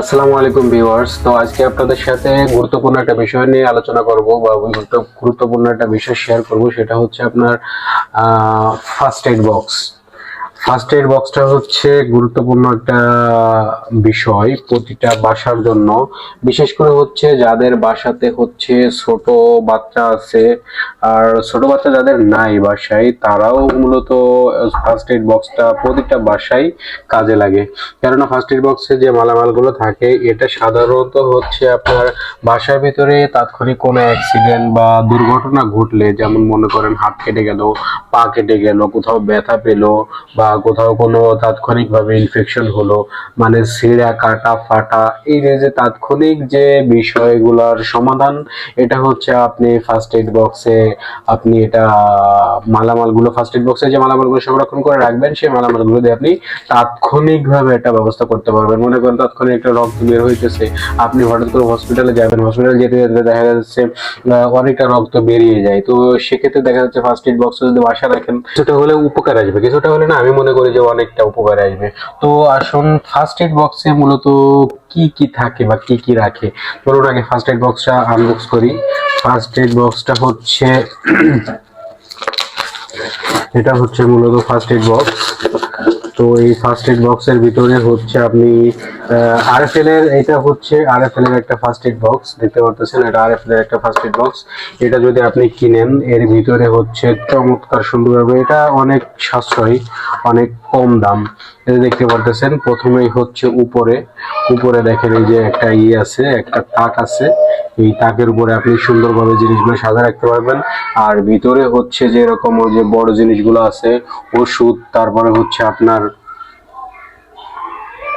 আসসালামু আলাইকুম ভিউয়ার্স। তো আজকে আপনাদের সাথে গুরুত্বপূর্ণ একটা বিষয় নিয়ে আলোচনা করব বা গুরুত্বপূর্ণ একটা বিষয় শেয়ার করব। সেটা হচ্ছে আপনার first aid box first aid বক্সটা হচ্ছে গুরুত্বপূর্ণ একটা বিষয় প্রতিটা বাসার জন্য। বিশেষ করে হচ্ছে যাদের বাসাতে হচ্ছে ছোট বাচ্চা আছে, আর ছোট বাচ্চা যাদের নাই বাসায়, তারাও মূলত ফার্স্ট এড বক্সটা প্রতিটা বাসায় কাজে লাগে। কেননা ফার্স্ট এড বক্সে যে মালামালগুলো থাকে, এটা সাধারণত হচ্ছে আপনার বাসার ভিতরে তাৎক্ষণিক কোনো অ্যাক্সিডেন্ট বা দুর্ঘটনা ঘটলে, যেমন মনে করেন হাত কেটে গেল, পা কেটে গেল, কোথাও ব্যথা পেল বা কোথাও কোনো তাৎক্ষণিকভাবে ইনফেকশন হলো মানে ছিঁড়া, কাটা, ফাটা, এই যে তাৎক্ষণিক যে বিষয়গুলোর সমাধান, এটা হচ্ছে আপনি ফার্স্ট এড বক্সে আপনি এটা, মালামালগুলো ফার্স্ট এড বক্সে যে মালামালগুলো সংরক্ষণ করে রাখবেন, সেই মালামালগুলো দিয়ে আপনি তাৎক্ষণিকভাবে এটা ব্যবস্থা করতে পারবেন। মনে করেন তাৎক্ষণিক একটা রক্ত বের হইতেছে, আপনি হঠাৎ করে হসপিটালে যাবেন হসপিটালে যেতে যেতে দেখা যাচ্ছে অনেকটা রক্ত বেরিয়ে যায়। তো সেক্ষেত্রে দেখা যাচ্ছে ফার্স্ট এড বক্স যদি বাসা রাখেন কিছুটা হলে উপকার আসবে। কিছুটা হলে না, আমি মনে করি যে অনেকটা উপকারে আসবে। তো আসুন ফার্স্ট এড বক্সে মূলত কি কি থাকে বা কি কি রাখে? চলুন আগে ফার্স্ট এড বক্সটা আনবক্স করি। ফার্স্ট এড বক্সটা হচ্ছে, এটা হচ্ছে মূলত ফার্স্ট এড বক্স তো এই ফার্স্ট এড বক্সের ভিতরে হচ্ছে আপনি আরএফএল এর এটা হচ্ছে আর আরএফএল এর একটা ফার্স্ট এড বক্স দেখতে পারতেছেন? এটা আরএফএল এর একটা ফার্স্ট এড বক্স এটা যদি আপনি কিনেন, এর ভিতরে হচ্ছে চমৎকার সুন্দরভাবে এটা অনেক সাশ্রয়ী, অনেক কম দাম। এটা দেখতে পারতেছেন, প্রথমেই হচ্ছে উপরে উপরে দেখেন এই যে একটা ই আছে, একটা তাক আছে। এই তাকের উপরে আপনি সুন্দরভাবে জিনিসগুলো সাজা রাখতে পারবেন। আর ভিতরে হচ্ছে যে এরকম ওই যে বড় জিনিসগুলো আছে, ওষুধ, তারপরে হচ্ছে আপনার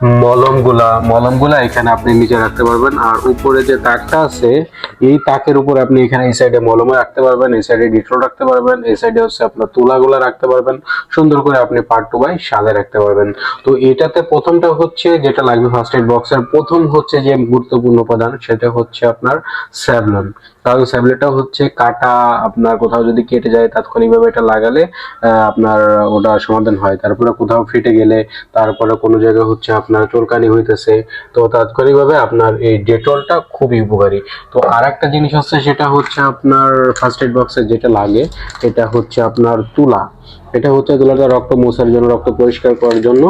মলমগুলা মলমগুলা এখানে আপনি নিচে রাখতে পারবেন। আর উপরে যে তাকটা আছে, এই তাকের উপর আপনি এখানে এই সাইডে মলমে রাখতে পারবেন, এই সাইডে ডিট্রোল রাখতে পারবেন, এই সাইডে হচ্ছে আপনার তুলাগুলা রাখতে পারবেন। সুন্দর করে আপনি পার্ট টু বাই সাজা রাখতে পারবেন। তো এটাতে প্রথমটা হচ্ছে যেটা লাগবে ফার্স্ট এড বক্সের প্রথম হচ্ছে যে গুরুত্বপূর্ণ উপাদান, সেটা হচ্ছে আপনার স্যাভলন। কারণ স্যাভলেটটা হচ্ছে কাটা, আপনার কোথাও যদি কেটে যায় তাৎক্ষণিকভাবে এটা লাগালে আপনার ওটা সমাধান হয়। তারপরে কোথাও ফেটে গেলে, তারপরে কোনো জায়গায় হচ্ছে আপনার চুলকানি হইতেছে, তো তাৎক্ষণিকভাবে আপনার এই ডেটলটা খুবই উপকারী। তো আর একটা জিনিস হচ্ছে সেটা হচ্ছে আপনার ফার্স্ট এড বক্সে যেটা লাগে, এটা হচ্ছে আপনার তুলা। এটা হচ্ছে তুলাটা রক্ত মোছার জন্য, রক্ত পরিষ্কার করার জন্য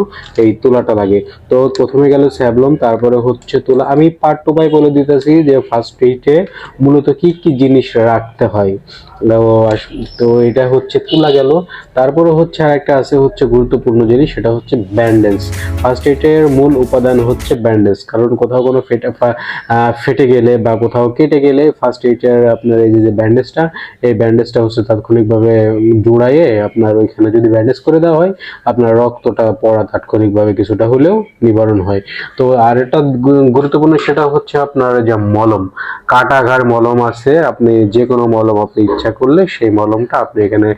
এই তুলাটা লাগে। তো প্রথমে গেল স্যাবলন তারপরে হচ্ছে তুলা। আমি পার্ট টু বাই বলে দিতেছি যে ফার্স্ট এইটে মূলত কি কি জিনিস রাখতে হয়। তো এটা হচ্ছে তুলা গেল। তারপরে হচ্ছে আর একটা আছে হচ্ছে গুরুত্বপূর্ণ জিনিস, সেটা হচ্ছে ব্যান্ডেজ ফার্স্ট এইটের মূল উপাদান হচ্ছে ব্যান্ডেজ কারণ কোথাও কোনো ফেটে ফেটে গেলে বা কোথাও কেটে গেলে ফার্স্ট এইটের আপনার এই যে ব্যান্ডেজটা এই ব্যান্ডেজটা হচ্ছে তাৎক্ষণিকভাবে জোড়াইয়ে আপনার ওইখানে যদি ব্যান্ডেজ করে দেওয়া হয়, আপনার রক্তটা পড়া তাৎক্ষণিকভাবে কিছুটা হলেও নিবারণ হয়। তো আর একটা গুরুত্বপূর্ণ সেটা হচ্ছে আপনার যে মলম কাটাঘার মলম আছে, আপনি যে কোনো মলম আপনি ইচ্ছা করলে সেই মলমটা আপনি এখানে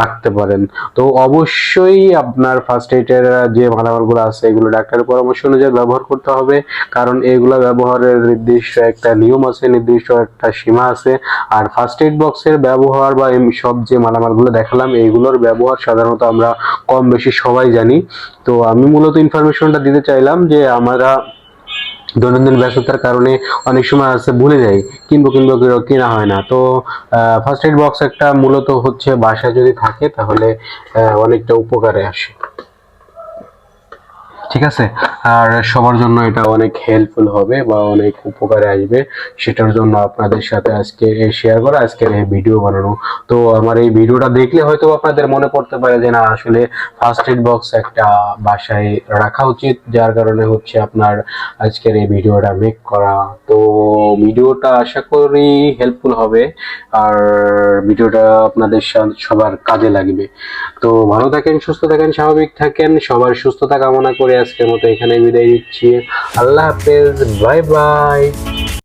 রাখতে পারেন। তো অবশ্যই আপনার ফার্স্ট এইডের যে মালামালগুলো আছে, এগুলো ডাক্তারের পরামর্শ অনুযায়ী ব্যবহার করতে হবে। কারণ এগুলো ব্যবহারের নির্দিষ্ট একটা নিয়ম আছে, নির্দিষ্ট একটা সীমা আছে। আর ফার্স্ট এইড বক্সের ব্যবহার বা সব যে মালামালগুলো দেখালাম এইগুলোর ব্যবহার সাধারণত আমরা কম বেশি সবাই জানি। তো আমি মূলত ইনফরমেশনটা দিতে চাইলাম যে আমরা দৈনন্দিন ব্যস্ততার কারণে অনেক সময় আছে ভুলে যাই, কিনবো কিনবো কেনা হয় না। তো ফার্স্ট এড বক্স একটা মূলত হচ্ছে বাসায় যদি থাকে তাহলে অনেকটা উপকারে আসে। ঠিক আছে? আর সবার জন্য এটা অনেক হেল্পফুল হবে বা অনেক উপকারে আসবে। সেটার জন্য আপনাদের সাথে আজকে শেয়ার করা, আজকের এই ভিডিও বানানো। তো আমার এই ভিডিওটা দেখলে হয়তো আপনাদের মনে পড়তে পারে যে, না, আসলে ফার্স্ট এড বক্স একটা বাসায় রাখা উচিত, যার কারণে হচ্ছে আপনার আজকের এই ভিডিওটা মেক করা। তো ভিডিওটা আশা করি হেল্পফুল হবে, আর ভিডিওটা আপনাদের সবার কাজে লাগবে। তো ভালো থাকেন, সুস্থ থাকেন, স্বাভাবিক থাকেন, সবার সুস্থতা কামনা করে আজকের মতো এখানে বিদায় দিচ্ছি আল্লাহ হাফেজ বাই বাই।